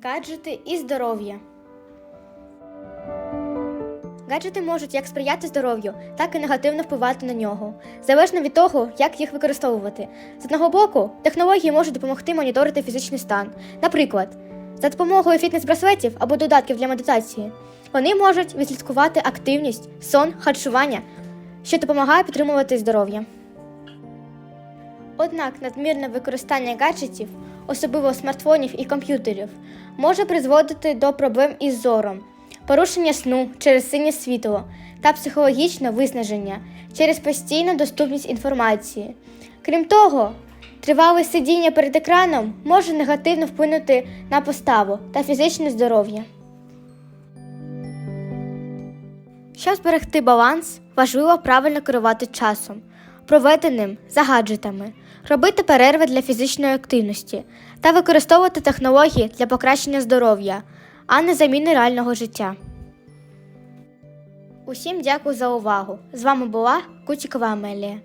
Гаджети і здоров'я. Гаджети можуть як сприяти здоров'ю, так і негативно впливати на нього, залежно від того, як їх використовувати. З одного боку, технології можуть допомогти моніторити фізичний стан. Наприклад, за допомогою фітнес-браслетів або додатків для медитації. Вони можуть відслідкувати активність, сон, харчування, що допомагає підтримувати здоров'я. Однак надмірне використання гаджетів, особливо смартфонів і комп'ютерів, може призводити до проблем із зором, порушення сну через синє світло та психологічне виснаження через постійну доступність інформації. Крім того, тривале сидіння перед екраном може негативно вплинути на поставу та фізичне здоров'я. Щоб зберегти баланс, важливо правильно керувати часом, проведеним за гаджетами, робити перерви для фізичної активності та використовувати технології для покращення здоров'я, а не заміни реального життя. Усім дякую за увагу. З вами була Кутікова Амелія.